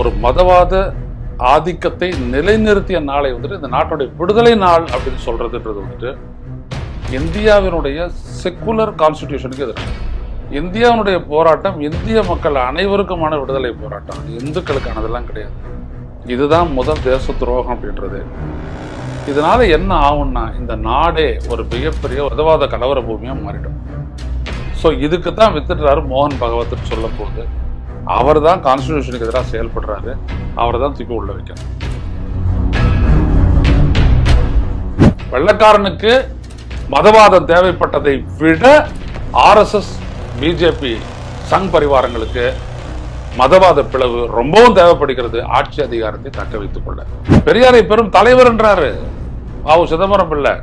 ஒரு மதவாத ஆதிக்கத்தை நிலைநிறுத்திய நாளை வந்துட்டு இந்த நாட்டுடைய விடுதலை நாள் அப்படின்னு சொல்றதுன்றது வந்துட்டு இந்தியாவினுடைய செக்குலர் கான்ஸ்டிடியூஷனுக்கு எதிராக. இந்தியாவினுடைய போராட்டம் இந்திய மக்கள் அனைவருக்குமான விடுதலை போராட்டம். அது இந்துக்களுக்கானதெல்லாம் கிடையாது. இதுதான் முதல் தேச துரோகம் அப்படின்றது. இதனால என்ன ஆகும்னா இந்த நாடே ஒரு மிகப்பெரிய உதவாத கலவர பூமியாக மாறிடும். ஸோ இதுக்கு தான் வித்துடுறாரு மோகன் பகவத்னு சொல்ல போது அவர் தான் கான்ஸ்டியூஷனுக்கு எதிராக செயல்படுறாரு. அவரை தான் தூக்கி உள்ள வைக்கணும். வெள்ளக்காரனுக்கு மதவாதம் தேவைப்பட்டதை விட ஆர்எஸ்எஸ் பிஜேபி சங் பரிவாரங்களுக்கு மதவாத பிளவு ரொம்பவும் தேவைப்படுகிறது. ஆட்சி அதிகாரத்தை தக்க வைத்துக் கொள்ள. பெரியாரை பெரும் தலைவர் என்றாரு. பாவு சிதம்பரம் பிள்ளை.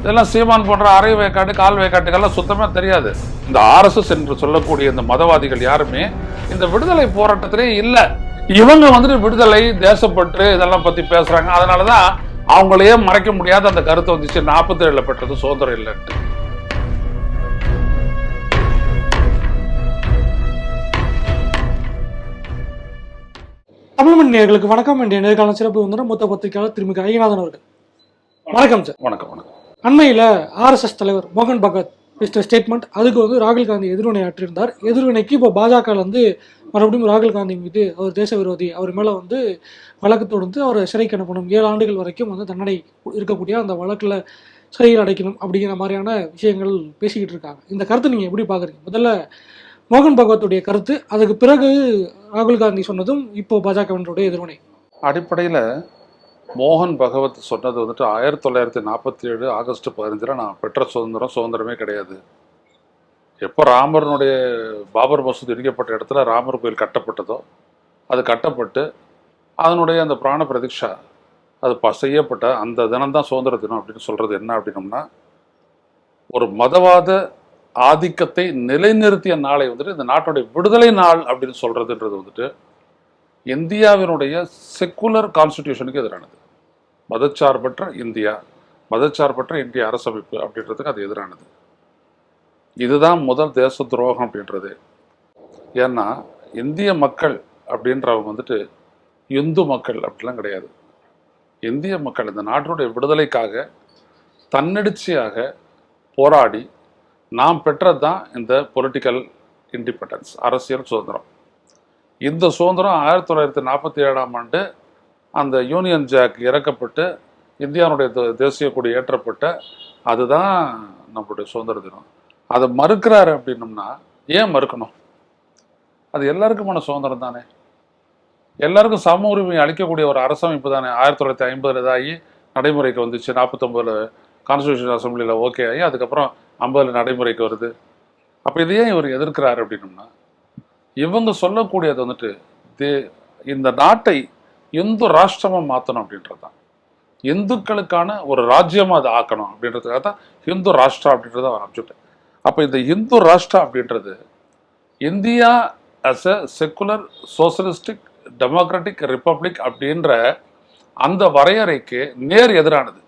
இதெல்லாம் சீமான் போன்ற அரை வேக்காட்டு கால் வேக்காட்டுக்கெல்லாம் சுத்தமா தெரியாது. இந்த ஆர்எஸ்எஸ் என்று சொல்லக்கூடிய இந்த மதவாதிகள் யாருமே இந்த விடுதலை போராட்டத்திலே இல்ல. இவங்க வந்துட்டு விடுதலை தேசப்பற்று இதெல்லாம் பத்தி பேசுறாங்க. அதனாலதான் அவங்களையே மறைக்க முடியாத அந்த கருத்து வந்துச்சு. நாற்பத்தி ஏழுல பெற்றது சுதந்திரம் இல்லைன்ட்டு. தமிழ்மணி நேயர்களுக்கு வணக்கம். என்ற நேர்காணல் சிறப்பு வந்து மூத்த பத்திரிகையாளர் திருமிக ஐயநாதன் அவர்கள். வணக்கம் சார். வணக்கம் வணக்கம். அண்மையில் ஆர்எஸ்எஸ் தலைவர் மோகன் பகத் மிஸ்டர் ஸ்டேட்மெண்ட் அதுக்கு வந்து ராகுல் காந்தி எதிர்வினை ஆற்றியிருந்தார். எதிர்வினைக்கு இப்போ பாஜக வந்து மறுபடியும் ராகுல் காந்தி மீது அவர் தேச விரோதி அவர் மேலே வந்து வழக்கு தொடர்ந்து அவரை சிறைக்கு அனுப்பணும். ஏழு ஆண்டுகள் வரைக்கும் வந்து தண்டனை இருக்கக்கூடிய அந்த வழக்கில் சிறையில் அடைக்கணும் அப்படிங்கிற மாதிரியான விஷயங்கள் பேசிக்கிட்டு இருக்காங்க. இந்த கருத்தை நீங்கள் எப்படி பார்க்குறீங்க முதல்ல மோகன் பகவத்துடைய கருத்து. அதுக்கு பிறகு ராகுல் காந்தி சொன்னதும் இப்போ பாஜகவினருடைய எதிர்வினை. அடிப்படையில் மோகன் பகவத் சொன்னது வந்துட்டு ஆயிரத்தி தொள்ளாயிரத்தி நாற்பத்தி ஏழு ஆகஸ்ட் பதினஞ்சில் நான் பெற்ற சுதந்திரம் சுதந்திரமே கிடையாது. எப்போ ராமரனுடைய பாபர் மசூதி இடிக்கப்பட்ட இடத்துல ராமர் கோயில் கட்டப்பட்டதோ அது கட்டப்பட்டு அதனுடைய அந்த பிராண பிரதீட்சா அது ப செய்யப்பட்ட அந்த தினம்தான் சுதந்திர தினம் அப்படின்னு சொல்கிறது என்ன அப்படின்னம்னா ஒரு மதவாத ஆதிக்கத்தை நிலைநிறுத்திய நாளை வந்துட்டு இந்த நாட்டுடைய விடுதலை நாள் அப்படின்னு சொல்கிறதுன்றது வந்துட்டு இந்தியாவினுடைய செக்குலர் கான்ஸ்டிடியூஷனுக்கு எதிரானது. மதச்சார்பற்ற இந்தியா மதச்சார்பற்ற இந்திய அரசமைப்பு அப்படின்றதுக்கு அது எதிரானது. இதுதான் முதல் தேச துரோகம் அப்படின்றது. ஏன்னா இந்திய மக்கள் அப்படின்றவங்க வந்துட்டு இந்து மக்கள் அப்படிலாம் கிடையாது. இந்திய மக்கள் இந்த நாட்டினுடைய விடுதலைக்காக தன்னெடுச்சியாக போராடி நாம் பெற்றது தான் இந்த பொலிட்டிக்கல் இண்டிபெண்டன்ஸ் அரசியல் சுதந்திரம். இந்த சுதந்திரம் ஆயிரத்தி தொள்ளாயிரத்தி நாற்பத்தி ஏழாம் ஆண்டு அந்த யூனியன் ஜாக் இறக்கப்பட்டு இந்தியாவுடைய தேசிய கொடி ஏற்றப்பட்ட அதுதான் நம்மளுடைய சுதந்திர தினம். அதை மறுக்கிறாரு அப்படின்னம்னா ஏன் மறுக்கணும்? அது எல்லாருக்குமான சுதந்திரம் தானே. எல்லாருக்கும் சம உரிமை அளிக்கக்கூடிய ஒரு அரசமைப்பு தானே. ஆயிரத்தி தொள்ளாயிரத்தி ஐம்பதுல இதாகி நடைமுறைக்கு வந்துச்சு. நாற்பத்தொம்பதுல கான்ஸ்டியூஷன் அசம்பிளியில் ஓகே ஆகி அதுக்கப்புறம் ஐம்பதுல நடைமுறைக்கு வருது. அப்போ இதை ஏன் இவர் எதிர்க்கிறாரு அப்படின்னம்னா இவங்க சொல்லக்கூடியது வந்துட்டு தே- இந்த நாட்டை இந்து ராஷ்டிரமா மாற்றணும் அப்படின்றது தான் இந்துக்களுக்கான ஒரு ராஜ்யமாக அதை ஆக்கணும் அப்படின்றதுக்காக தான் இந்து ராஷ்டிரா அப்படின்றத அவர் அப்ஜெக்ட் அப்போ இந்த இந்து ராஷ்டிரா அப்படின்றது India as a secular socialistic democratic republic அப்படின்ற அந்த வரையறைக்கு நேர் எதிரானது.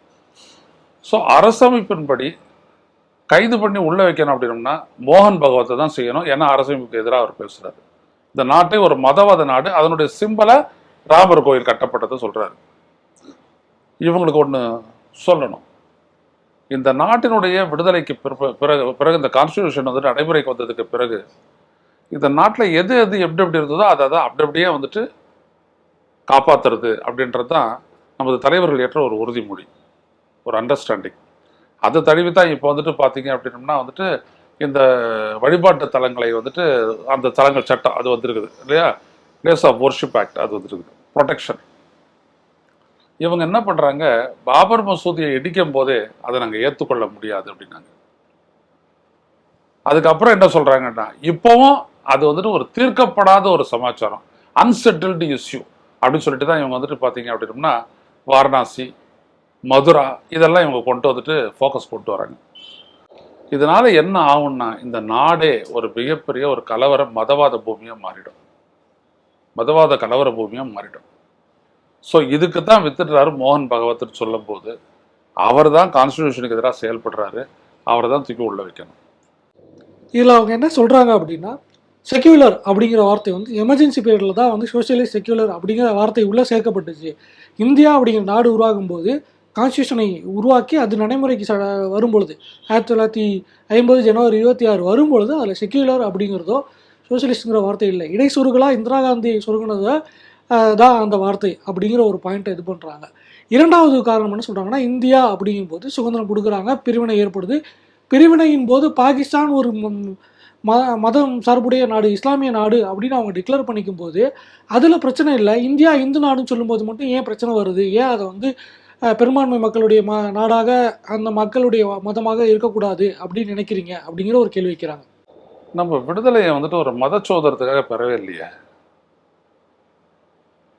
ஸோ அரசமைப்பின்படி கைது பண்ணி உள்ளே வைக்கணும் அப்படின்னம்னா மோகன் பகவத்தை தான் செய்யணும். ஏன்னா அரசமைப்புக்கு எதிராக அவர் பேசுகிறார் இந்த நாட்டை ஒரு மதவாத நாடு. அதனுடைய சிம்பலை ராமர் கோயில் கட்டப்பட்டதை சொல்கிறாரு இவங்களுக்கு ஒன்று சொல்லணும். இந்த நாட்டினுடைய விடுதலைக்கு பிறகு பிறகு பிறகு இந்த கான்ஸ்டியூஷன் வந்துட்டு நடைமுறைக்கு வந்ததுக்கு பிறகு இந்த நாட்டில் எது எது எப்படி எப்படி இருந்ததோ அதை அதை அப்படி அப்படியே வந்துட்டு காப்பாற்றுறது அப்படின்றது தான் நமது தலைவர்கள் ஏற்ற ஒரு உறுதிமொழி ஒரு அண்டர்ஸ்டாண்டிங் அதை தழுவி தான் இப்போ வந்துட்டு பார்த்தீங்க அப்படின்னம்னா வந்துட்டு இந்த வழிபாட்டு தலங்களை வந்துட்டு அந்த தலங்கள் சட்டம் அது வந்திருக்குது இல்லையா? பிளேஸ் ஆஃப் ஒர்ஷிப் ஆக்ட் அது வந்திருக்குது. ப்ரொடெக்ஷன் இவங்க என்ன பண்ணுறாங்க பாபர் மசூதியை இடிக்கும் போதே அதை நாங்கள் ஏற்றுக்கொள்ள முடியாது அப்படின்னாங்க. அதுக்கப்புறம் என்ன சொல்கிறாங்கன்னா இப்போவும் அது வந்துட்டு ஒரு தீர்க்கப்படாத ஒரு சமாச்சாரம். அன்செட்டில்டு இஷ்யூ அப்படின்னு சொல்லிட்டு தான் இவங்க வந்துட்டு பார்த்தீங்க அப்படின்னம்னா வாரணாசி மதுரா இதெல்லாம் இவங்க கொண்டு வந்துட்டு ஃபோக்கஸ் கொண்டு வராங்க. இதனால என்ன ஆகும்னா இந்த நாடே ஒரு மிகப்பெரிய ஒரு கலவர மதவாத பூமியாக மாறிடும். மதவாத கலவர பூமியாக மாறிடும் ஸோ இதுக்கு தான் வித்துடுறாரு மோகன் பகவத்னு சொல்லும்போது அவர் தான் கான்ஸ்டியூஷனுக்கு எதிராக செயல்படுறாரு அவரை தான் தூக்கி உள்ள வைக்கணும். இதில் அவங்க என்ன சொல்கிறாங்க அப்படின்னா செக்யூலர் அப்படிங்கிற வார்த்தை வந்து எமர்ஜென்சி பீரியடில் தான் வந்து சோசியலிஸ்ட் செக்யூலர் அப்படிங்கிற வார்த்தை உள்ளே சேர்க்கப்பட்டுச்சு. இந்தியா அப்படிங்கிற நாடு உருவாகும் போது கான்ஸ்டியூஷனை உருவாக்கி அது நடைமுறைக்கு ச வரும்பொழுது ஆயிரத்தி தொள்ளாயிரத்தி ஐம்பது ஜனவரி இருபத்தி ஆறு வரும்பொழுது அதில் செக்யூலர் அப்படிங்கிறதோ சோஷியலிஸ்ட்டுங்கிற வார்த்தை இல்லை. இடைச்சொருகளாக இந்திரா காந்தி சொருகினதை தான் அந்த வார்த்தை அப்படிங்கிற ஒரு பாயிண்ட்டை இது பண்ணுறாங்க இரண்டாவது காரணம் என்ன சொல்கிறாங்கன்னா இந்தியா அப்படிங்கும்போது சுதந்திரம் கொடுக்குறாங்க பிரிவினை ஏற்படுது. பிரிவினையின் போது பாகிஸ்தான் ஒரு ம- மதம் சார்புடைய நாடு இஸ்லாமிய நாடு அப்படின்னு அவங்க டிக்ளேர் பண்ணிக்கும் போது அதில் பிரச்சனை இல்லை. இந்தியா இந்து நாடுன்னு சொல்லும்போது மட்டும் ஏன் பிரச்சனை வருது? ஏன் அதை வந்து பெரும்பான்மை மக்களுடைய ம நாடாக அந்த மக்களுடைய மதமாக இருக்கக்கூடாது அப்படின்னு நினைக்கிறீங்க அப்படிங்கிற ஒரு கேள்வி வைக்கிறாங்க. நம்ம விடுதலையை வந்துட்டு ஒரு மதச்சோதரத்துக்காக பெறவே இல்லையே.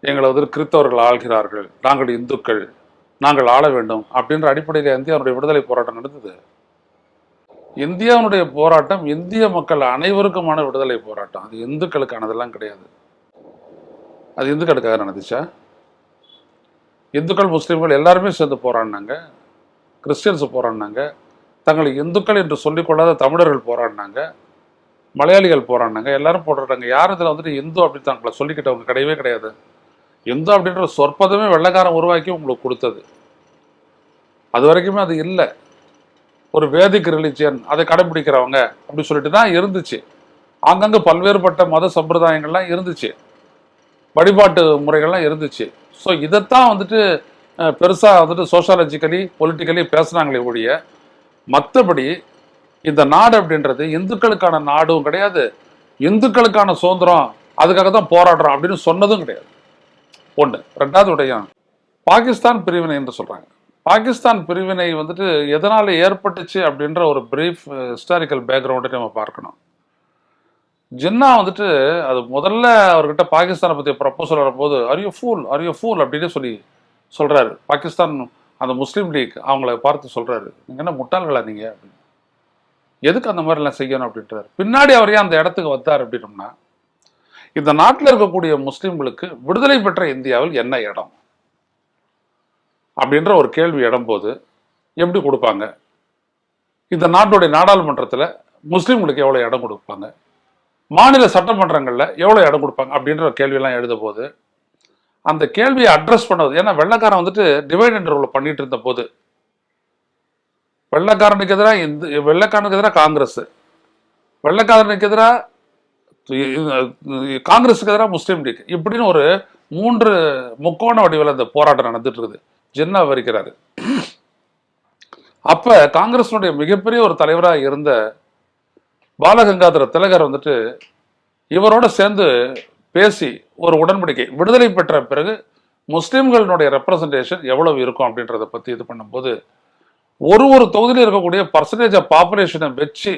எங்களை வந்து கிறித்தவர்கள் ஆள்கிறார்கள். நாங்கள் இந்துக்கள். நாங்கள் ஆள வேண்டும் அப்படின்ற அடிப்படையில் இந்தியாவுடைய விடுதலை போராட்டம் நடந்தது. இந்தியாவுடைய போராட்டம் இந்திய மக்கள் அனைவருக்குமான விடுதலை போராட்டம். அது இந்துக்களுக்கானதெல்லாம் கிடையாது. அது இந்துக்களுக்காக நடந்துச்சா? இந்துக்கள் முஸ்லீம்கள் எல்லாருமே சேர்ந்து போராடினாங்க. கிறிஸ்டியன்ஸ் போராடினாங்க. தங்களை இந்துக்கள் என்று சொல்லிக்கொள்ளாத தமிழர்கள் போராடினாங்க. மலையாளிகள் போராடினாங்க எல்லாரும் போடுறாங்க யார் இதில் வந்துட்டு இந்து அப்படி சொல்லிக்கிட்டவங்க கிடையவே கிடையாது. இந்து அப்படின்ற சொற்பதமே வெள்ளைக்காரன் உருவாக்கி உங்களுக்கு கொடுத்தது. அது வரைக்குமே அது இல்லை. ஒரு வேதிக் ரிலிஜியன் அதை கடைபிடிக்கிறவங்க அப்படி சொல்லிட்டு தான் இருந்துச்சு. அங்கங்கே பல்வேறுபட்ட மத சம்பிரதாயங்கள்லாம் இருந்துச்சு. வழிபாட்டு முறைகள்லாம் இருந்துச்சு. ஸோ இதைத்தான் வந்துட்டு பெருசாக வந்துட்டு சோஷாலஜிக்கலி பொலிட்டிக்கலி பேசுனாங்களே ஒழிய மற்றபடி இந்த நாடு அப்படின்றது இந்துக்களுக்கான நாடும் கிடையாது. இந்துக்களுக்கான சுதந்திரம் அதுக்காக தான் போராடுறோம் அப்படின்னு சொன்னதும் கிடையாது. ஒன்று ரெண்டாவது விடயம் பாகிஸ்தான் பிரிவினை என்று சொல்றாங்க. பாகிஸ்தான் பிரிவினை வந்துட்டு எதனால ஏற்பட்டுச்சு அப்படின்ற ஒரு பிரீஃப் ஹிஸ்டாரிக்கல் பேக்ரவுண்டை நம்ம பார்க்கணும். ஜின்னா வந்துட்டு அது முதல்ல அவர்கிட்ட பாகிஸ்தானை பற்றி ப்ரப்போசல் வரும்போது அரியோ ஃபூல் அரியோ ஃபூல் அப்படின்னு சொல்லி சொல்றாரு. பாகிஸ்தான் அந்த முஸ்லீம் லீக் அவங்கள பார்த்து சொல்றாரு. நீங்கள் என்ன முட்டாள்களா நீங்கள் அப்படின்னு. எதுக்கு அந்த மாதிரிலாம் செய்யணும் அப்படின்றாரு. பின்னாடி அவர் ஏன் அந்த இடத்துக்கு வந்தார் அப்படின்னோம்னா இந்த நாட்டில் இருக்கக்கூடிய முஸ்லிம்களுக்கு விடுதலை பெற்ற இந்தியாவில் என்ன இடம்? அப்படின்ற ஒரு கேள்வி இடம்போது எப்படி கொடுப்பாங்க? இந்த நாட்டுடைய நாடாளுமன்றத்தில் முஸ்லீம்களுக்கு எவ்வளோ இடம் கொடுப்பாங்க? மாநில சட்டமன்றங்களில் எவ்வளோ இடம் கொடுப்பாங்க? அப்படின்ற ஒரு கேள்வியெல்லாம் எழுத போது அந்த கேள்வியை அட்ரஸ் பண்ணது ஏன்னா வெள்ளைக்காரன் வந்துட்டு டிவைட் அண்ட் ரூல் பண்ணிட்டு இருந்த போது வெள்ளைக்காரனுக்கு எதிராக இந்த வெள்ளக்காரனுக்கு எதிராக காங்கிரஸ். வெள்ளக்காரனுக்கு எதிராக காங்கிரஸுக்கு எதிராக முஸ்லீம் லீக். இப்படின்னு ஒரு மூன்று முக்கோண வடிவில் அந்த போராட்டம் நடந்துட்டு இருக்குது ஜின்னா வரிக்கிறாரு அப்ப காங்கிரஸினுடைய மிகப்பெரிய ஒரு தலைவராக இருந்த பாலகங்காதர திலகர் வந்துட்டு இவரோட சேர்ந்து பேசி ஒரு உடன்படிக்கை விடுதலை பெற்ற பிறகு முஸ்லிம்களினுடைய ரெப்ரசன்டேஷன் எவ்வளவு இருக்கும் அப்படின்றத பத்தி இது பண்ணும்போது ஒரு ஒரு தொகுதியில் இருக்கக்கூடிய பர்சன்டேஜ் ஆஃப் பாப்புலேஷனை வச்சு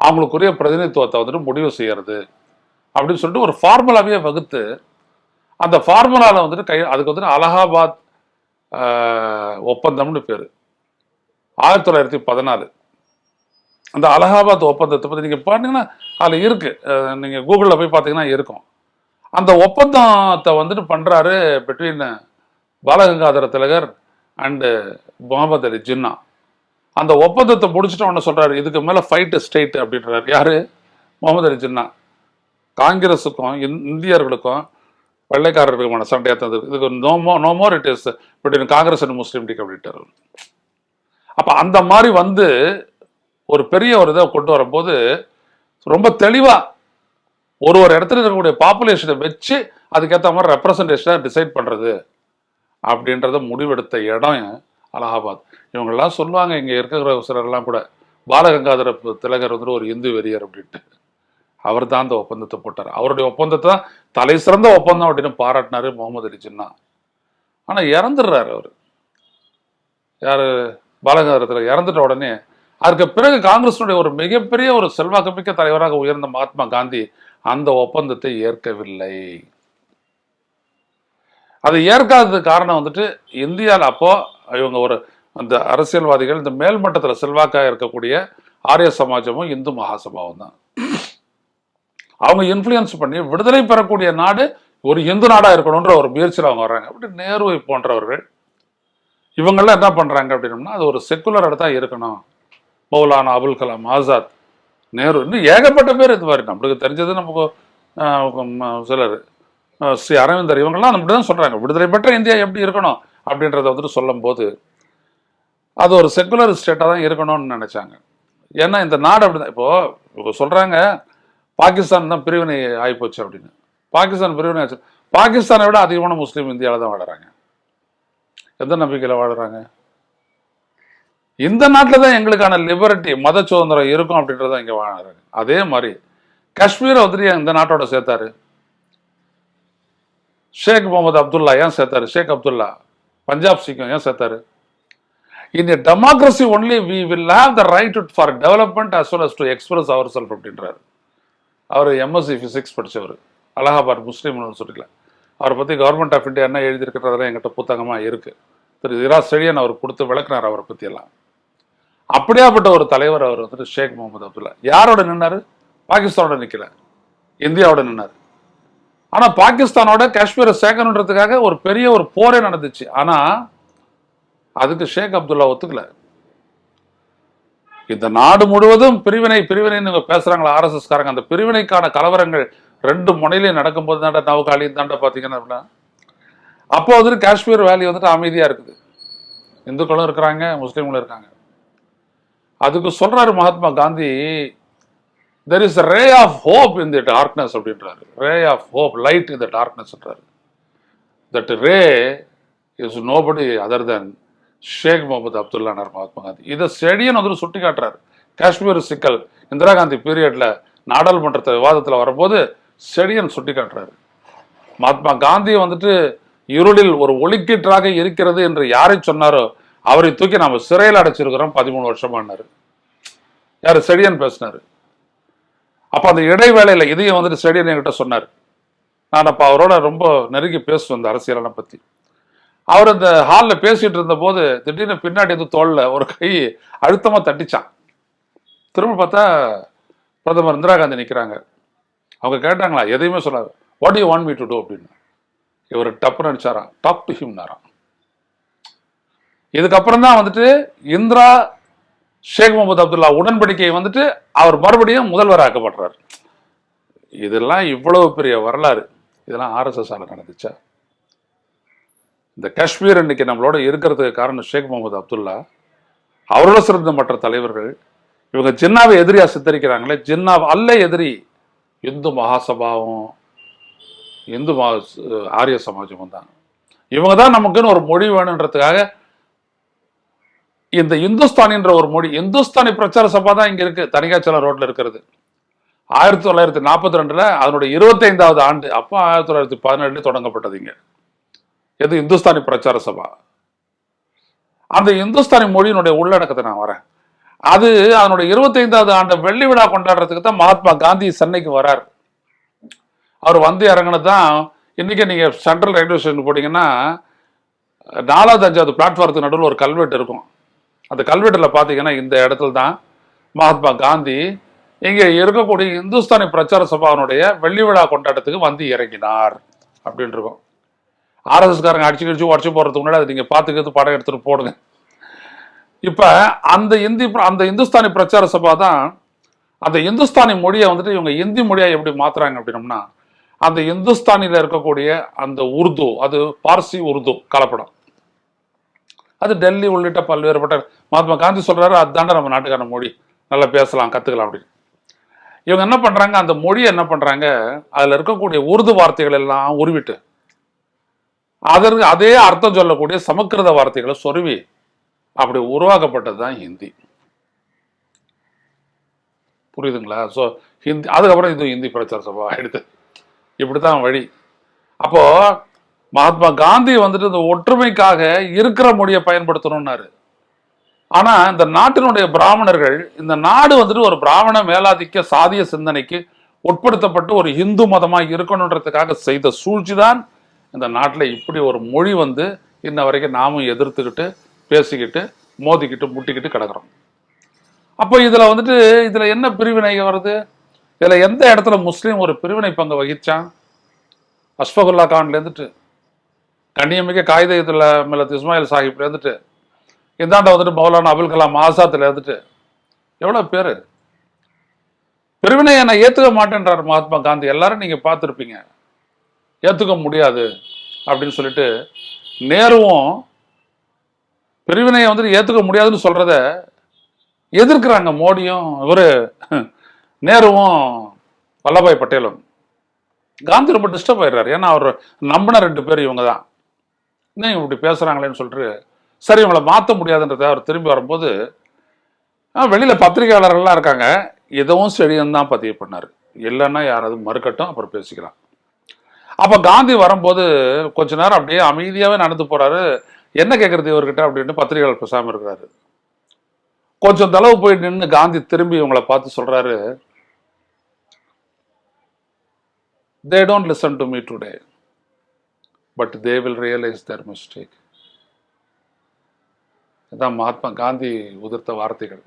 அவங்களுக்குரிய பிரதிநிதித்துவத்தை வந்துட்டு முடிவு செய்யறது அப்படின்னு சொல்லிட்டு ஒரு ஃபார்முலாவே வகுத்து அந்த ஃபார்முலாவில் வந்துட்டு கை அதுக்கு வந்துட்டு அலகாபாத் ஒப்பந்தம்னு பேர். ஆயிரத்தி தொள்ளாயிரத்தி பதினாலு. அந்த அலகாபாத் ஒப்பந்தத்தை பற்றி நீங்கள் பார்த்தீங்கன்னா அதில் இருக்குது நீங்கள் கூகுளில் போய் பார்த்தீங்கன்னா இருக்கும். அந்த ஒப்பந்தத்தை வந்துட்டு பண்ணுறாரு between Balagangadhara Tilak and Muhammad Ali Jinnah அந்த ஒப்பந்தத்தை முடிச்சுட்டு ஒன்று சொல்கிறாரு இதுக்கு மேலே ஃபைட்டு ஸ்டேட் அப்படின்றார். யார்? முகமது அலி ஜின்னா காங்கிரஸுக்கும் இந்தியர்களுக்கும் வெள்ளைக்காரர்களுக்குமான சண்டையாக தந்தது இதுக்கு no mo no more it is between Congress and Muslim League அப்படின்ட்டாரு அப்போ அந்த மாதிரி வந்து ஒரு பெரிய ஒரு இதை கொண்டு வரும்போது ரொம்ப தெளிவாக ஒரு ஒரு இடத்துல இருக்கக்கூடிய பாப்புலேஷனை வச்சு அதுக்கேற்ற மாதிரி ரெப்ரசன்டேஷனை டிசைட் பண்ணுறது அப்படின்றத முடிவெடுத்த இடம் அலகாபாத். இவங்கெல்லாம் சொல்லுவாங்க இங்க இருக்கிற சிலர்லாம் கூட பாலகங்காதர திலகர் வந்து ஒரு இந்து வெறியர் அப்படின்ட்டு. அவர் தான் அந்த ஒப்பந்தத்தை போட்டார். அவருடைய ஒப்பந்தத்தை தான் தலை சிறந்த ஒப்பந்தம் அப்படின்னு பாராட்டினாரு முகமது அலி ஜின்னா. ஆனா இறந்துடுறாரு அவர். யாரு? பாலகங்காதரத்தில் இறந்துட்ட உடனே அதுக்கு பிறகு காங்கிரஸினுடைய ஒரு மிகப்பெரிய ஒரு செல்வாக்குமிக்க தலைவராக உயர்ந்த மகாத்மா காந்தி அந்த ஒப்பந்தத்தை ஏற்கவில்லை. அதை ஏற்காததுக்கு காரணம் வந்துட்டு இந்தியாவில் அப்போ இவங்க ஒரு அந்த அரசியல்வாதிகள் இந்த மேல்மட்டத்தில் செல்வாக்காக இருக்கக்கூடிய ஆரிய சமாஜமும் இந்து மகாசபாவும் தான். அவங்க இன்ஃப்ளூயன்ஸ் பண்ணி விடுதலை பெறக்கூடிய நாடு ஒரு இந்து நாடாக இருக்கணுன்ற ஒரு முயற்சியில் அவங்க வர்றாங்க. அப்படி நேருவை போன்றவர்கள் இவங்கெல்லாம் என்ன பண்ணுறாங்க அப்படின்னம்னா அது ஒரு செக்குலர் இடத்தான் இருக்கணும். மௌலானா அபுல் கலாம் ஆசாத் நேரு இன்னும் ஏகப்பட்ட பேர் இது மாதிரி. நம்மளுக்கு தெரிஞ்சது நமக்கு சிலர். ஸ்ரீ அரவிந்தர் இவங்கெல்லாம் அப்படி தான் சொல்கிறாங்க விடுதலை பெற்ற இந்தியா எப்படி இருக்கணும் அப்படின்றத வந்துட்டு சொல்லும்போது அது ஒரு செக்குலர் ஸ்டேட்டாக தான் இருக்கணும்னு நினச்சாங்க. ஏன்னா இந்த நாடு அப்படி தான் இப்போது இப்போ சொல்கிறாங்க பாகிஸ்தான் தான் பிரிவினை ஆகிப்போச்சு அப்படின்னு. பாகிஸ்தான் பிரிவினை ஆச்சு. பாகிஸ்தானை விட அதிகமான முஸ்லீம் இந்தியாவில் தான் வாழுறாங்க. எந்த நம்பிக்கையில் வாழ்கிறாங்க இந்த நாட்டில் தான் எங்களுக்கான லிபர்ட்டி மத சுதந்திரம் இருக்கும் அப்படின்றத இங்கே வாழறாங்க. அதே மாதிரி காஷ்மீரை வந்துட்டு இந்த நாட்டோட சேர்த்தாரு? ஷேக் முகமது அப்துல்லா ஏன் சேர்த்தாரு? ஷேக் அப்துல்லா பஞ்சாப் சிங்கம் ஏன் சேர்த்தாரு? In democracy only we will will the right for development as well as to express our self அப்படின்றாரு. அவர் எம்எஸ்சி ஃபிசிக்ஸ் படித்தவர் அலகாபாத் முஸ்லீம்னு சொல்லிக்கல. அவரை பற்றி கவர்மெண்ட் ஆஃப் இந்தியா என்ன எழுதியிருக்கிறதெல்லாம் எங்கிட்ட புத்தகமாக இருக்குது திரு இரா செழியன் அவர் கொடுத்து விளக்குனார் அவரை பற்றியெல்லாம் அப்படியாப்பட்ட ஒரு தலைவர் அவர் வந்துட்டு ஷேக் முகமது அப்துல்லா. யாரோட நின்னார்? பாகிஸ்தானோட நிற்கல இந்தியாவோட நின்னார். ஆனால் பாகிஸ்தானோட காஷ்மீரை சேர்க்கணுன்றதுக்காக ஒரு பெரிய ஒரு போரே நடந்துச்சு. ஆனால் அதுக்கு ஷேக் அப்துல்லா ஒத்துக்கல. இந்த நாடு முழுவதும் பிரிவினை பிரிவினைன்னு இவங்க பேசுறாங்களா ஆர்எஸ்எஸ் காரங்க அந்த பிரிவினைக்கான கலவரங்கள் ரெண்டு முனையிலையும் நடக்கும்போது தாண்டா நவகாலி தாண்டா பார்த்தீங்கன்னா அப்படின்னா. அப்போ வந்துட்டு காஷ்மீர் வேலி வந்துட்டு அமைதியாக இருக்குது. இந்துக்களும் இருக்கிறாங்க முஸ்லீம்களும் இருக்காங்க. அதுக்கு சொல்கிறாரு Mahatma Gandhi there is ray of hope in the darkness அப்படின்றாரு. Ray of hope light in the டார்க்னஸ்ன்றாரு that ray is nobody other than Sheikh Muhammad அப்துல்லானார் Mahatma Gandhi இதை செடியன் வந்து சுட்டி காட்டுறாரு. காஷ்மீர் சிக்கல் இந்திரா காந்தி பீரியட்ல நாடாளுமன்றத்தை விவாதத்தில் வரும்போது செடியன் சுட்டி காட்டுறாரு. மகாத்மா காந்தி வந்துட்டு இருளில் ஒரு ஒளிக்கீற்றாக இருக்கிறது என்று யாரை சொன்னாரோ அவரை தூக்கி நாம் சிறையில் அடைச்சிருக்கிறோம் பதிமூணு வருஷமானாரு யார் செடியன் பேசினாரு. அப்ப அந்த இடைவேளையில இதையும் வந்துட்டு செடியன் என்கிட்ட சொன்னார். நான் அப்ப அவரோட ரொம்ப நெருங்கி பேசுவேன் இந்த அரசியலெல்லாம் பத்தி. அவர் அந்த ஹாலில் பேசிட்டு இருந்த போது திடீர்னு பின்னாடி எதுவும் தோல்ல ஒரு கை அழுத்தமா தட்டிச்சான். திரும்ப பார்த்தா பிரதமர் இந்திரா காந்தி நிற்கிறாங்க அவங்க கேட்டாங்களா எதையுமே சொல்லாது. What you want me to do அப்படின்னு. இவர் டப்புன்னு அடிச்சாராம். டாக் டு ஹிம்னாராம் இதுக்கப்புறம் தான் வந்துட்டு இந்திரா ஷேக் முகமது அப்துல்லா உடன்படிக்கை வந்துட்டு அவர் மறுபடியும் முதல்வர் ஆக்கப்படுறார் இதெல்லாம் இவ்வளவு பெரிய வரலாறு. இதெல்லாம் ஆர்எஸ்எஸ் ஆல நடந்துச்சா? இந்த காஷ்மீர் இன்னைக்கு நம்மளோட இருக்கிறதுக்கு காரணம் ஷேக் முகமது அப்துல்லா. அவரோட சிறந்த மற்ற தலைவர்கள். இவங்க ஜின்னாவை எதிரியா சித்தரிக்கிறாங்களே. ஜின்னா அல்ல எதிரி. இந்து மகாசபாவும் இந்து மகா ஆரிய சமாஜமும் தான். இவங்க தான் நமக்குன்னு ஒரு மொழி வேணுன்றதுக்காக இந்த இந்துஸ்தானின்ற ஒரு மொழி இந்துஸ்தானி பிரச்சார சபா தான் இங்க இருக்கு தனிகாச்சல ரோட்ல இருக்கிறது. ஆயிரத்தி தொள்ளாயிரத்தி நாற்பத்தி ரெண்டுல அதனுடைய இருபத்தைந்தாவது ஆண்டு அப்போ ஆயிரத்தி தொள்ளாயிரத்தி பதினேழுல தொடங்கப்பட்டது இங்க. எது? இந்துஸ்தானி பிரச்சார சபா. அந்த இந்துஸ்தானி மொழியினுடைய உள்ளடக்கத்தை நான் வரேன். அது அதனுடைய இருபத்தைந்தாவது ஆண்டு வெள்ளி விழா கொண்டாடுறதுக்கு தான் மகாத்மா காந்தி சென்னைக்கு வரார். அவர் வந்து இறங்கினது தான் இன்னைக்கு நீங்கள் சென்ட்ரல் ரயில்வே ஸ்டேஷன் போனீங்கன்னா நாலாவது அஞ்சாவது பிளாட்ஃபாரத்துக்கு நடுவில் ஒரு கல்வெட்டு இருக்கும். அந்த கல்வெட்டில் பார்த்தீங்கன்னா இந்த இடத்துல தான் மகாத்மா காந்தி இங்கே இருக்கக்கூடிய இந்துஸ்தானி பிரச்சார சபாவினுடைய வெள்ளி விழா கொண்டாட்டத்துக்கு வந்து இறங்கினார் அப்படின்னு இருக்கும். ஆர்எஸ்எஸ்காரங்க அடிச்சு கடிச்சு உடச்சு போடுறதுக்கு முன்னாடி அதை நீங்கள் பார்த்துக்கிறது படம் எடுத்துகிட்டு போடுங்க. இப்போ அந்த இந்தி அந்த இந்துஸ்தானி பிரச்சார சபா தான் அந்த இந்துஸ்தானி மொழியை வந்துட்டு இவங்க இந்தி மொழியாக எப்படி மாற்றுறாங்க அப்படின்னம்னா அந்த இந்துஸ்தானியில் இருக்கக்கூடிய அந்த உருது அது பார்சி உருது கலப்படம். அது டெல்லி உள்ளிட்ட பல்வேறுபட்ட மகாத்மா காந்தி சொல்கிறாரு அதுதாண்டா நம்ம நாட்டுக்கான மொழி நல்லா பேசலாம் கற்றுக்கலாம் அப்படின்னு. இவங்க என்ன பண்ணுறாங்க அந்த மொழியை என்ன பண்ணுறாங்க அதில் இருக்கக்கூடிய உருது வார்த்தைகள் எல்லாம் உருவிட்டு அதற்கு அதே அர்த்தம் சொல்லக்கூடிய சமஸ்கிருத வார்த்தைகளை சொருவி அப்படி உருவாக்கப்பட்டது தான் ஹிந்தி. புரியுதுங்களா? ஸோ ஹிந்தி அதுக்கப்புறம் இது ஹிந்தி பிரச்சார சபா எடுத்து இப்படி தான் வழி. அப்போ மகாத்மா காந்தி வந்துட்டு இந்த ஒற்றுமைக்காக இருக்கிற மொழியை பயன்படுத்தணும்னாரு. ஆனா இந்த நாட்டினுடைய பிராமணர்கள் இந்த நாடு வந்துட்டு ஒரு பிராமண மேலாதிக்க சாதிய சிந்தனைக்கு உட்படுத்தப்பட்டு ஒரு இந்து மதமாக இருக்கணுன்றதுக்காக செய்த சூழ்ச்சி தான் இந்த நாட்டில் இப்படி ஒரு மொழி வந்து இன்ன வரைக்கும் நாமும் எதிர்த்துக்கிட்டு பேசிக்கிட்டு மோதிக்கிட்டு முட்டிக்கிட்டு கிடக்குறோம். அப்போ இதில் வந்துட்டு இதில் என்ன பிரிவினை வருது? இதில் எந்த இடத்துல முஸ்லீம் ஒரு பிரிவினை பங்கு வகிச்சான்? அஷ்பகுல்லா கான்லேருந்துட்டு கண்ணியமிக்க காகித இதுல மில்லத் இஸ்மாயில் சாஹிப்ல இருந்துட்டு இந்தாண்ட வந்துட்டு மௌலானா அபுல் கலாம் ஆசாத்தில் இருந்துட்டு எவ்வளோ பேர்? பிரிவினை என்னை ஏற்றுக்க மாட்டேன்றார் மகாத்மா காந்தி. எல்லாரும் நீங்கள் பார்த்துருப்பீங்க. ஏற்றுக்க முடியாது அப்படின்னு சொல்லிட்டு நேருவும் பிரிவினையை வந்துட்டு ஏற்றுக்க முடியாதுன்னு சொல்கிறத எதிர்க்கிறாங்க மோடியும் இவர் நேருவும் வல்லபாய் பட்டேலும். காந்தி ரொம்ப டிஸ்டர்ப் ஆயிடுறாரு. ஏன்னா அவர் நம்பின ரெண்டு பேர் இவங்க தான் இன்னும் இப்படி பேசுகிறாங்களேன்னு சொல்லிட்டு சரி இவங்களை மாற்ற முடியாதுன்றதை அவர் திரும்பி வரும்போது வெளியில் பத்திரிகையாளர்கள்லாம் இருக்காங்க. இதுவும் செடியும் தான் பதிவு பண்ணார். இல்லைன்னா யாராவது மறுக்கட்டும் அப்புறம் பேசிக்கலாம். அப்போ காந்தி வரும்போது கொஞ்ச நேரம் அப்படியே அமைதியாகவே நடந்து போகிறாரு என்ன கேட்குறது இவர்கிட்ட அப்படின்னு பத்திரிகையாளர் பேசாமல் இருக்கிறாரு. கொஞ்சம் தளவு போய் நின்று காந்தி திரும்பி இவங்களை பார்த்து சொல்கிறாரு they don't listen to me today but they will realise their mistake இதான் மகாத்மா காந்தி உதிர்த்த வார்த்தைகள்.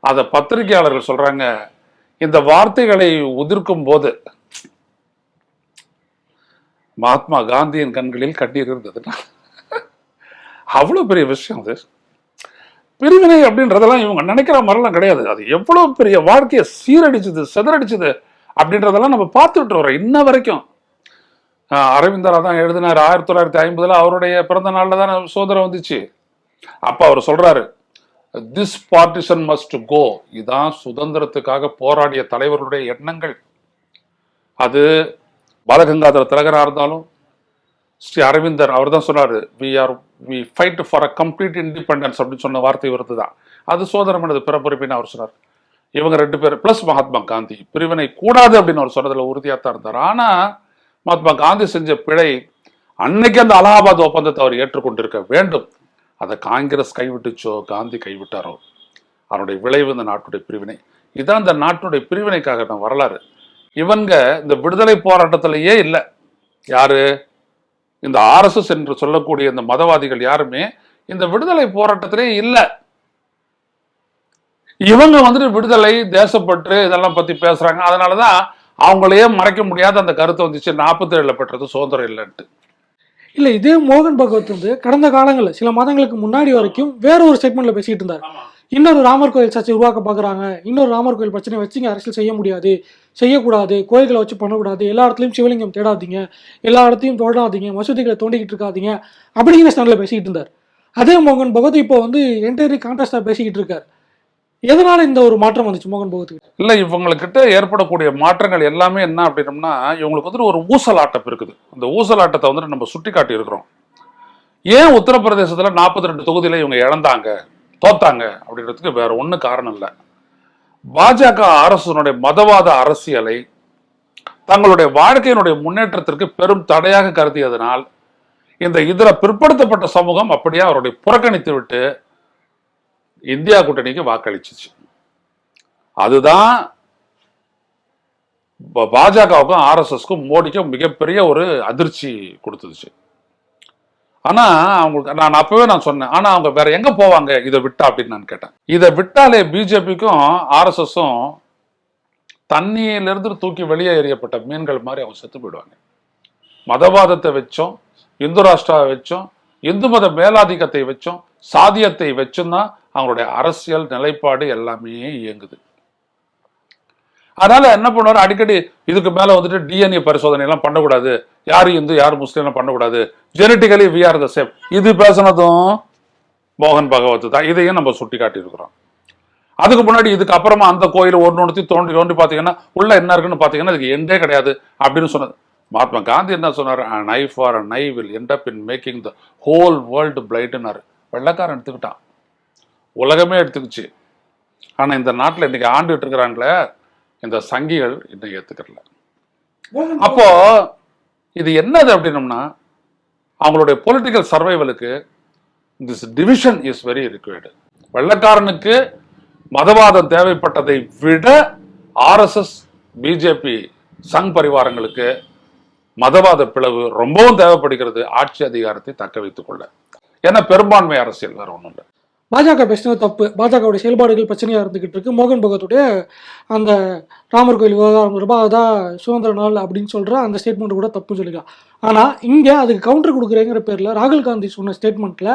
அதை பத்திரிகையாளர்கள் சொல்றாங்க இந்த வார்த்தைகளை உதிர்க்கும் போது மகாத்மா காந்தியின் கண்களில் கண்ணீர் இருந்ததுன்னா அவ்வளவு பெரிய விஷயம் அது. பிரிவினை அப்படின்றதெல்லாம் இவங்க நினைக்கிற மாதிரிலாம் கிடையாது. அது எவ்வளவு பெரிய வாழ்க்கையை சீரடிச்சது சிதறடிச்சது அப்படின்றதெல்லாம் நம்ம பார்த்துட்டு வரோம் இன்ன வரைக்கும். அரவிந்தரா தான் எழுதினார். ஆயிரத்தி தொள்ளாயிரத்தி ஐம்பதுல அவருடைய பிறந்த நாளில் தான் சுதந்திரம் வந்துச்சு. அப்ப அவர் சொல்றாரு திஸ் பார்ட்டிஷன் மஸ்ட் கோ இதான் சுதந்திரத்துக்காக போராடிய தலைவர்களுடைய எண்ணங்கள். அது பாலகங்காதர திலகராக இருந்தாலும் ஸ்ரீ அரவிந்தர் அவர் தான் சொன்னார் we are we fight for a complete independence அப்படின்னு சொன்ன வார்த்தை வருது தான். அது சோதரம் எனது பிறப்புறுப்பின்னு அவர் சொன்னார். இவங்க ரெண்டு பேர் பிளஸ் மகாத்மா காந்தி பிரிவினை கூடாது அப்படின்னு அவர் சொன்னதில் உறுதியாக தான் இருந்தார். ஆனால் மகாத்மா காந்தி செஞ்ச பிழை அன்னைக்கு அந்த அலகாபாத் ஒப்பந்தத்தை அவர் ஏற்றுக்கொண்டிருக்க வேண்டும். அதை காங்கிரஸ் கைவிட்டுச்சோ காந்தி கைவிட்டாரோ? அவனுடைய விளைவு இந்த நாட்டுடைய பிரிவினை. இதுதான் இந்த நாட்டுடைய பிரிவினைக்காக நான் வரலாறு. இவங்க இந்த விடுதலை போராட்டத்திலேயே இல்லை. யாரு? இந்த ஆர்எஸ்எஸ் என்று சொல்லக்கூடிய இந்த மதவாதிகள் யாருமே இந்த விடுதலை போராட்டத்திலே இல்லை. இவங்க வந்துட்டு விடுதலை தேசப்பற்று இதெல்லாம் பத்தி பேசுறாங்க. அதனாலதான் அவங்களையே மறைக்க முடியாத அந்த கருத்து வந்துச்சு. நாற்பத்தி ஏழுல பெற்றது சுதந்திரம் இல்லைன்ட்டு. இல்ல இதே மோகன் பகவத் வந்து கடந்த காலங்களில் சில மாதங்களுக்கு முன்னாடி வரைக்கும் வேற ஒரு ஸ்டேட்மெண்ட்ல பேசிட்டு இருந்தார். இன்னொரு ராமர் கோயில் சர்ச்சை உருவாக்க பார்க்குறாங்க இன்னொரு ராமர் கோயில் பிரச்சனை வச்சு இங்கே அரசியல் செய்ய முடியாது. செய்யக்கூடாது. கோயில்களை வச்சு பண்ணக்கூடாது. எல்லா இடத்துலையும் சிவலிங்கம் தேடாதீங்க. எல்லா இடத்தையும் தோண்டாதீங்க மசூதிகளை தோண்டிக்கிட்டு இருக்காதீங்க. அப்படிங்கிற ஸ்டாண்டில் பேசிக்கிட்டு இருந்தார். அதே மோகன் பகவத் இப்போ வந்து என்டையரி கான்ட்ராஸ்டாக பேசிக்கிட்டு இருக்கார். எதனால இந்த ஒரு மாற்றம் வந்துச்சு மோகன் பகவத் இல்லை இல்ல இவங்கக்கிட்ட ஏற்படக்கூடிய மாற்றங்கள் எல்லாமே என்ன அப்படின்னம்னா இவங்களுக்கு வந்துட்டு ஒரு ஊசலாட்டம் இருக்குது அந்த ஊசலாட்டத்தை வந்துட்டு நம்ம சுட்டி காட்டி இருக்கிறோம். ஏன் உத்தரப்பிரதேசத்துல நாற்பத்தி ரெண்டு தொகுதியில இவங்க இழந்தாங்க தோத்தாங்க அப்படின்றதுக்கு வேற ஒன்றும் காரணம் இல்லை. பாஜக அரசுனுடைய மதவாத அரசியலை தங்களுடைய வாழ்க்கையினுடைய முன்னேற்றத்திற்கு பெரும் தடையாக கருதியதனால் இந்த இதர பிற்படுத்தப்பட்ட சமூகம் அப்படியே அவருடைய புறக்கணித்து விட்டு இந்தியா கூட்டணிக்கு வாக்களிச்சிச்சு. அதுதான் பாஜகவுக்கும் ஆர்எஸ்எஸ்க்கும் மோடிக்கும் மிகப்பெரிய ஒரு அதிர்ச்சி கொடுத்துச்சு. ஆனா அவங்களுக்கு நான் அப்பவே நான் சொன்னேன் ஆனா அவங்க வேற எங்க போவாங்க இதை விட்டா அப்படின்னு நான் கேட்டேன். இதை விட்டாலே பிஜேபிக்கும் ஆர்எஸ்எஸும் தண்ணியிலிருந்து தூக்கி வெளியே எறியப்பட்ட மீன்கள் மாதிரி அவங்க செத்து போயிடுவாங்க. மதவாதத்தை வச்சோம் இந்து ராஷ்டிராவை வச்சோம் இந்து மத மேலாதிக்கத்தை வச்சோம் சாதியத்தை வச்சும் தான் அவங்களுடைய அரசியல் நிலைப்பாடு எல்லாமே இயங்குது. அதனால என்ன பண்ணுவாரு? அடிக்கடி இதுக்கு மேல வந்துட்டு டிஎன்ஏ பரிசோதனை எல்லாம் பண்ணக்கூடாது. யார் இந்து யார் முஸ்லீம்லாம் பண்ணக்கூடாது. Genetically we are the same இது பேசினதும் மோகன் பகவத் தான். இதையும் நம்ம சுட்டி காட்டியிருக்கிறோம் அதுக்கு முன்னாடி இதுக்கு அப்புறமா அந்த கோயில் ஒன்று ஒன்று தோண்டி தோண்டி பார்த்தீங்கன்னா உள்ள என்ன இருக்குன்னு பார்த்தீங்கன்னா இதுக்கு எண்டே கிடையாது அப்படின்னு சொன்னது. மகாத்மா காந்தி என்ன சொன்னார்? Knife or a nigh will end up in making the whole world பிளைட்டுனாரு வெள்ளக்காரன் எடுத்துக்கிட்டான். உலகமே எடுத்துக்கிச்சு. ஆனால் இந்த நாட்டில் இன்னைக்கு ஆண்டுகிட்டு இருக்கிறாங்களே இந்த சங்கிகள் இன்னும் ஏத்துக்கறல. அப்போ இது என்னது அப்படின்னம்னா அவங்களுடைய political சர்வைவலுக்கு this division is very required வெள்ளக்காரனுக்கு மதவாதம் தேவைப்பட்டதை விட ஆர்எஸ்எஸ் பிஜேபி சங் பரிவாரங்களுக்கு மதவாத பிளவு ரொம்பவும் தேவைப்படுகிறது ஆட்சி அதிகாரத்தை தக்க வைத்துக் கொள்ள ஏன்னா பெரும்பான்மை அரசியல் வேற ஒன்றும் இல்லை பாஜக பேசினது தப்பு. பாஜகவுடைய செயல்பாடுகள் பிரச்சனையாக இருந்துக்கிட்டு இருக்கு. மோகன் பகவத்துடைய அந்த ராமர் கோயில் விவகாரம் தொடர்பாக அதான் சுதந்திர நாள் அப்படின்னு சொல்கிற அந்த ஸ்டேட்மெண்ட் கூட தப்புன்னு சொல்லிக்கலாம் ஆனால் இங்கே அதுக்கு கவுண்டர் கொடுக்குறேங்கிற பேரில் ராகுல் காந்தி சொன்ன ஸ்டேட்மெண்ட்டில்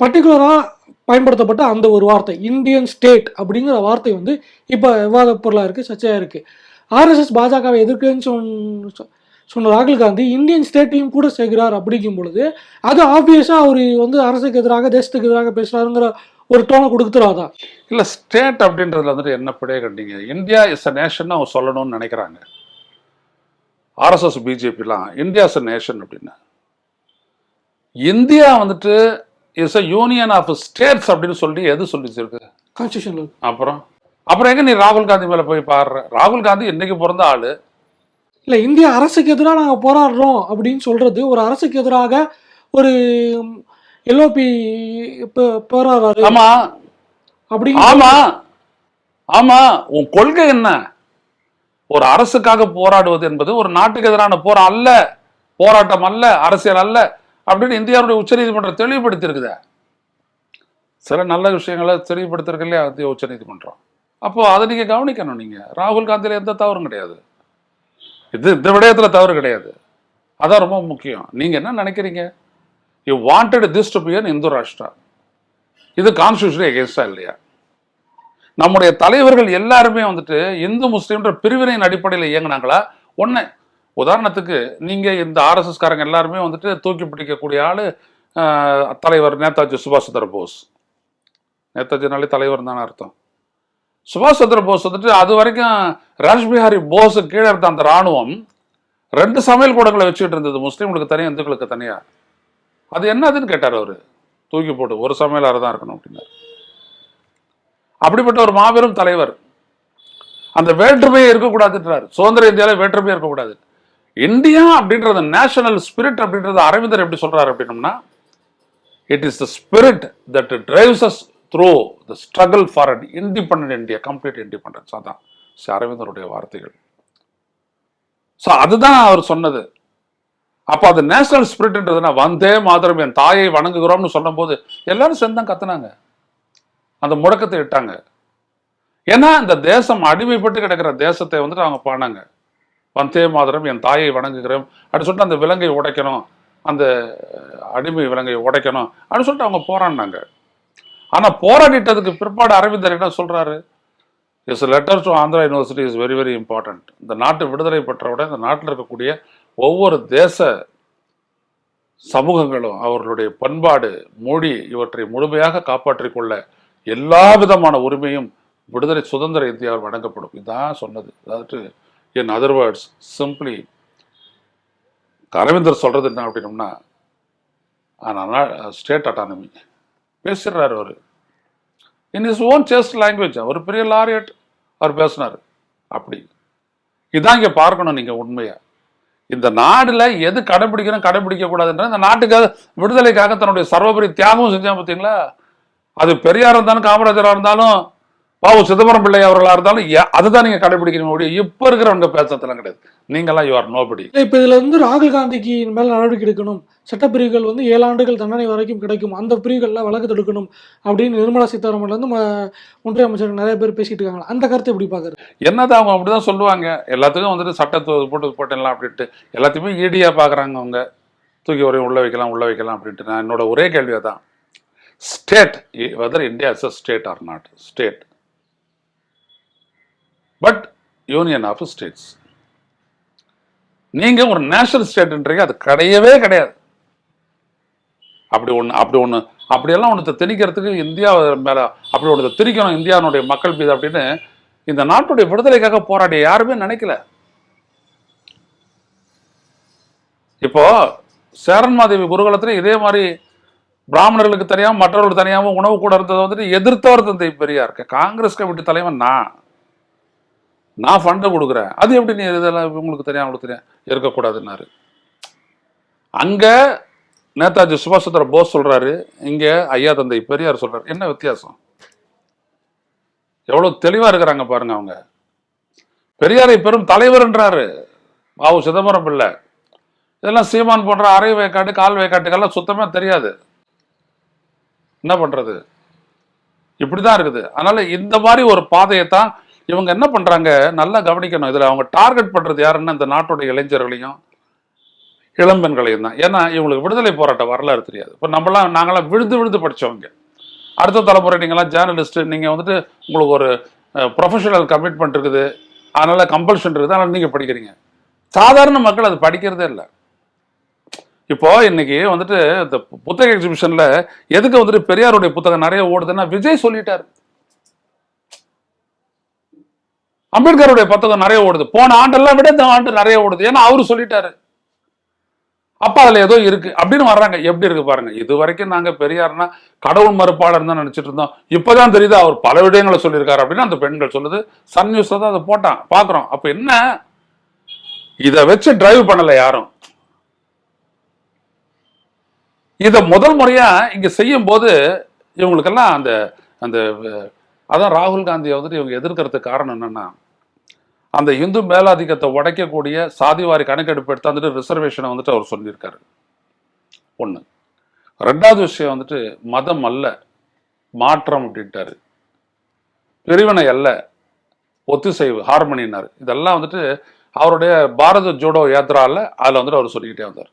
பர்டிகுலராக பயன்படுத்தப்பட்ட அந்த ஒரு வார்த்தை இந்தியன் ஸ்டேட் அப்படிங்கிற வார்த்தை வந்து இப்போ விவாத பொருளாக இருக்குது சர்ச்சையாக இருக்குது ஆர்எஸ்எஸ் பாஜகவை எதிர்க்குன்னு சொன்ன சொன்ன ராகுல் காந்தி இந்தியன் ஸ்டேட்டையும் கூட சேர்க்கிறார் அப்படிங்கும் பொழுது அது ஆப்வியஸாக அவர் வந்து அரசுக்கு எதிராக தேசத்துக்கு எதிராக பேசுகிறாருங்கிற ஒரு டோனை கொடுத்துறாதா இல்ல ஸ்டேட் அப்படின்றதுல வந்துட்டு என்ன பிழைய கண்டீங்க இந்தியா இஸ் அ நேஷன் அவங்க சொல்லணும்னு நினைக்கிறாங்க. ஆர்எஸ்எஸ் பிஜேபிலாம் இந்தியா இஸ் அ நேஷன் அப்படின்னு இந்தியா வந்துட்டு is a union of states அப்படின்னு சொல்லி எது சொல்லிச்சிருக்கு கான்ஸ்டியூஷனில் அப்புறம் அப்புறம் எங்க நீ ராகுல் காந்தி மேல போய் பாடுற? ராகுல் காந்தி இன்னைக்கு பிறந்த ஆளு. இல்லை இந்திய அரசுக்கு எதிராக நாங்கள் போராடுறோம் அப்படின்னு சொல்றது ஒரு அரசுக்கு எதிராக ஒரு எல்ஓபி போராடுறாரு. ஆமா. அப்படி ஆமா. ஆமா. உன் கொள்கை என்ன? ஒரு அரசுக்காக போராடுவது என்பது ஒரு நாட்டுக்கு எதிரான போர் அல்ல. போராட்டம் அல்ல அரசியல் அல்ல அப்படின்னு இந்தியாவுடைய உச்சநீதிமன்றம் தெளிவுபடுத்தி இருக்குதே சில நல்ல விஷயங்களை தெளிவுபடுத்திருக்கு இல்லையா? உச்சநீதிமன்றம் அப்போ அதை நீங்க கவனிக்கணும் நீங்க. ராகுல் காந்தியில எந்த தவறும் கிடையாது. இது இந்த விடயத்தில் தவறு கிடையாது. அதான் ரொம்ப முக்கியம். நீங்கள் என்ன நினைக்கிறீங்க? You wanted this to be an Hindu Rashtra இது கான்ஸ்டியூஷன் எகேன்ஸ்டா இல்லையா? நம்முடைய தலைவர்கள் எல்லாருமே வந்துட்டு இந்து முஸ்லீம்ன்ற பிரிவினையின் அடிப்படையில் இயங்குனாங்களா? ஒன்று உதாரணத்துக்கு நீங்கள் இந்த ஆர்எஸ்எஸ்காரங்க எல்லாருமே வந்துட்டு தூக்கி பிடிக்கக்கூடிய ஆள் தலைவர் நேதாஜி சுபாஷ் சந்திர போஸ். நேதாஜினாலே தலைவர் தானே அர்த்தம். சுபாஷ் சந்திர போஸ் வந்துட்டு அது வரைக்கும் ராஜ்பிஹாரி போஸ் கீழே இருந்த அந்த ராணுவம் ரெண்டு சமையல் கூடங்களை வச்சுக்கிட்டு இருந்தது. முஸ்லீம்களுக்கு தனியாக இந்துக்களுக்கு தனியாக அது என்னதுன்னு கேட்டார் அவர். தூக்கி போட்டு ஒரு சமையலாக தான் இருக்கணும் அப்படின்னாரு. அப்படிப்பட்ட ஒரு மாபெரும் தலைவர். அந்த வேற்றுமையை இருக்கக்கூடாதுன்றார். சுதந்திர இந்தியாவில் வேற்றுமையை இருக்கக்கூடாது. இந்தியா அப்படின்றது நேஷனல் ஸ்பிரிட் அப்படின்றது அரவிந்தர் எப்படி சொல்றாரு அப்படின்னம்னா it is the spirit that drives us through the struggle for an independent India complete independence அதான் ஸ்ரீ அரவிந்தருடைய வார்த்தைகள். ஸோ அதுதான் அவர் சொன்னது. அப்போ அது நேஷனல் ஸ்பிரிட்ன்றதுனா வந்தே மாதரம் என் தாயை வணங்குகிறோம்னு சொல்லும்போது எல்லாரும் சேர்ந்து தான் கத்துனாங்க. அந்த முழக்கத்தை இட்டாங்க. ஏன்னா இந்த தேசம் அடிமைப்பட்டு கிடக்கிற தேசத்தை வந்துட்டு அவங்க பண்ணாங்க. வந்தே மாதரம் என் தாயை வணங்குகிறோம் அப்படின்னு சொல்லிட்டு அந்த விலங்கை உடைக்கணும். அந்த அடிமை விலங்கை உடைக்கணும் அப்படின்னு சொல்லிட்டு அவங்க போராடினாங்க. ஆனா போராடிட்டதுக்கு பிற்பாடு அரவிந்தர் என்ன சொல்றாரு? Is letter to Andhra university is very very important இந்த நாட்டு விடுதலை பெற்றவுடன் இந்த நாட்டில் இருக்கக்கூடிய ஒவ்வொரு தேச சமூகங்களும் அவர்களுடைய பண்பாடு மொழி இவற்றை முழுமையாக காப்பாற்றிக் கொள்ள எல்லா விதமான உரிமையும் விடுதலை சுதந்திர இந்தியாவில் வழங்கப்படும். இதுதான் சொன்னது. அதாவது இன் அதர் வேர்ட்ஸ் சிம்பிளி அரவிந்தர் சொல்றது என்ன அப்படின்னம்னா ஆனால் ஸ்டேட் அட்டானமி பேசிடுறாரு அவர். In is own chaste language அவர் பெரிய லாரியட் அவர் பேசினார். அப்படி. இதான் இங்கே பார்க்கணும் நீங்கள் உண்மையாக இந்த நாடுல எது கடைபிடிக்கணும் கடைபிடிக்க கூடாதுன்ற இந்த நாட்டுக்காக விடுதலைக்காக தன்னுடைய சர்வபரி தியாகமும் செஞ்சான் பார்த்தீங்களா அது பெரியார் இருந்தாலும் காமராஜராக இருந்தாலும் பாபு சிதம்பரம் பிள்ளை அவர்களாக இருந்தாலும் எ- அதுதான் நீங்கள் கடைபிடிக்கணும் அப்படியே இப்ப இருக்கிறவங்க பேசுறதுலாம் கிடையாது. நீங்களாம் யூ ஆர் நோபடி இப்போ இதில் வந்து ராகுல் காந்திக்கு மேல நடவடிக்கை எடுக்கணும். சட்டப்பிரிவுகள் வந்து ஏழு ஆண்டுகள் தண்டனை வரைக்கும் கிடைக்கும். அந்த பிரிவுகளில் வழக்கு தொடுக்கணும் அப்படின்னு நிர்மலா சீதாராமன்ல இருந்து ம- ஒன்றிய அமைச்சர் நிறைய பேர் பேசிட்டு இருக்காங்க. அந்த கருத்தை எப்படி பார்க்குறது? என்னது அவங்க அப்படிதான் சொல்லுவாங்க. எல்லாத்துக்கும் வந்துட்டு சட்டத்தை போட்டு போட்டுடலாம் அப்படின்ட்டு. எல்லாத்தையுமே ஈடியா பாக்குறாங்க அவங்க. தூக்கி வரையும் உள்ள வைக்கலாம் உள்ள வைக்கலாம் அப்படின்ட்டு. நான் என்னோட ஒரே கேள்வி தான் state whether India is a state or not state but union of states நீங்க ஒரு நேஷனல் ஸ்டேட்ன்றீங்க அது கிடையவே கிடையாது. அப்படி ஒன்று அப்படி ஒன்று அப்படியெல்லாம் ஒன்றத்தை திணிக்கிறதுக்கு இந்தியா மேல அப்படி ஒன்றத்தை திணிக்கணும் இந்தியாவுடைய மக்கள் மீது அப்படின்னு இந்த நாட்டுடைய விடுதலைக்காக போராடிய யாருமே நினைக்கல. இப்போ சேரன்மாதேவி குருகுலத்துல இதே மாதிரி பிராமணர்களுக்கு தனியாகவும் மற்றவர்களுக்கு தனியாகவும் உணவு கூட இருந்ததை வந்துட்டு எதிர்த்தவர் தந்தை பெரியார். காங்கிரஸ் கமிட்டி தலைவன் நான். நான் ஃபண்டை கொடுக்குறேன். அது எப்படி நீ இதெல்லாம் உங்களுக்கு தெரியும் அவங்களுக்கு தெரியும். இருக்கக்கூடாதுன்னாரு. அங்க நேதாஜி சுபாஷ் சந்திர போஸ் சொல்றாரு. இங்க ஐயா தந்தை பெரியார் சொல்றாரு. என்ன வித்தியாசம்? எவ்வளவு தெளிவா இருக்கிறாங்க பாருங்க அவங்க. பெரியாரை பெரும் தலைவர்ன்றாரு பாவு சிதம்பரம் பிள்ளை. இதெல்லாம் சீமான் போன்ற அரை வேக்காட்டு கால் வேக்காட்டுக்கெல்லாம் சுத்தமாக தெரியாது. என்ன பண்றது? இப்படிதான் இருக்குது. அதனால இந்த மாதிரி ஒரு பாதையை தான் இவங்க என்ன பண்றாங்க? நல்லா கவனிக்கணும். இதுல அவங்க டார்கெட் பண்றது யாருன்னா இந்த நாட்டுடைய இளைஞர்களையும் இளம்பெண்களையும் தான். ஏன்னா இவங்களுக்கு விடுதலை போராட்ட வரலாறு தெரியாது. இப்போ நம்மளாம் நாங்களாம் விழுது விழுது படித்தவங்க அடுத்த தலைமுறை நீங்களாம் ஜேர்னலிஸ்ட் நீங்கள் வந்துட்டு உங்களுக்கு ஒரு ப்ரொஃபஷனல் கமிட்மெண்ட் இருக்குது. அதனால கம்பல்ஷன் இருக்குது. அதனால நீங்கள் படிக்கிறீங்க. சாதாரண மக்கள் அது படிக்கிறதே இல்லை. இப்போ இன்னைக்கு வந்துட்டு இந்த புத்தக எக்ஸிபிஷன்ல எதுக்கு வந்துட்டு பெரியாருடைய புத்தகம் நிறைய ஓடுதுன்னா விஜய் சொல்லிட்டாரு. அம்பேத்கருடைய புத்தகம் நிறைய ஓடுது. போன ஆண்டெல்லாம் விட இந்த ஆண்டு நிறைய ஓடுது. ஏன்னா அவரு சொல்லிட்டாரு. அப்ப அதுல ஏதோ இருக்கு அப்படின்னு வர்றாங்க. எப்படி இருக்கு பாருங்க. இது வரைக்கும் நாங்க பெரியார்னா கடவுள் மறுப்பாளர் தான் நினைச்சிட்டு இருந்தோம். இப்பதான் தெரியுது அவர் பல விடயங்களை சொல்லியிருக்காரு அப்படின்னு அந்த பெண்கள் சொல்லுது. சன் நியூஸ்ல தான் அதை போட்டான். பாக்குறோம். அப்ப என்ன? இதை வச்சு டிரைவ் பண்ணல யாரும். இதை முதல் முறையா இங்க செய்யும் போது இவங்களுக்கெல்லாம் அந்த அந்த அதான் ராகுல் காந்தியை வந்துட்டு இவங்க எதிர்க்கிறதுக்கு காரணம் என்னன்னா அந்த இந்து மேலாதிக்கத்தை உடைக்கக்கூடிய சாதிவாரி கணக்கெடுப்பு எடுத்து வந்துட்டு ரிசர்வேஷனை வந்துட்டு அவர் சொல்லியிருக்காரு. ஒன்று ரெண்டாவது விஷயம் வந்துட்டு மதம் அல்ல மாற்றம் அப்படின்ட்டாரு. பிரிவினை அல்ல ஒத்துசைவு ஹார்மோனினார் இதெல்லாம் வந்துட்டு அவருடைய பாரத ஜோடோ யாத்ரால அதில் வந்துட்டு அவர் சொல்லிக்கிட்டே வந்தார்.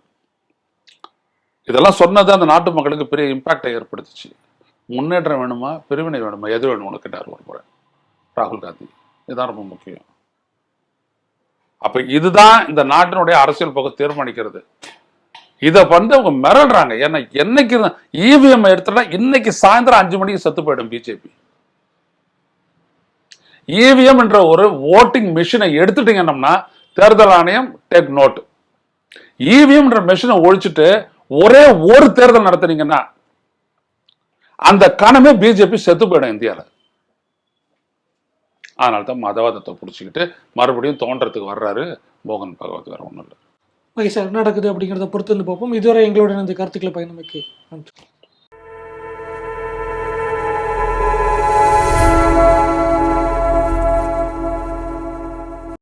இதெல்லாம் சொன்னது அந்த நாட்டு மக்களுக்கு பெரிய இம்பாக்டை ஏற்படுத்துச்சு. முன்னேற்றம் வேணுமா? பிரிவினை வேணுமா? எது வேணும்னு கேட்டார் ஒரு முறை. ராகுல் காந்தி. இதுதான் ரொம்ப முக்கியம். அப்ப இதுதான் இந்த நாட்டினுடைய அரசியல் போக்கு தீர்மானிக்கிறது. இதை வந்து அவங்க மிரள்றாங்க. ஏன்னா என்னைக்கு இவிஎம் எடுத்துட்டா இன்னைக்கு சாயந்தரம் அஞ்சு மணிக்கு செத்து போயிடும் பிஜேபி இவிஎம் என்ற ஒரு ஓட்டிங் மிஷினை எடுத்துட்டீங்கன்னா தேர்தல் ஆணையம் டேக் நோட் இவிஎம் என்ற மிஷினை ஒழிச்சிட்டு ஒரே ஒரு தேர்தல் நடத்துனீங்கன்னா அந்த கணமே பிஜேபி செத்து போயிடும் இந்தியாவில் அதனால தான் மதவாதத்தை பிடிச்சிக்கிட்டு மறுபடியும் தோன்றதுக்கு வர்றாரு மோகன் பகவத் வேற ஒன்றும் இல்லை. ஓகே சார் என்ன நடக்குது அப்படிங்கிறத பொறுத்து வந்து பார்ப்போம். இதுவரை எங்களுடைய இந்த கருத்துக்களை பயணமைக்கு நன்றி.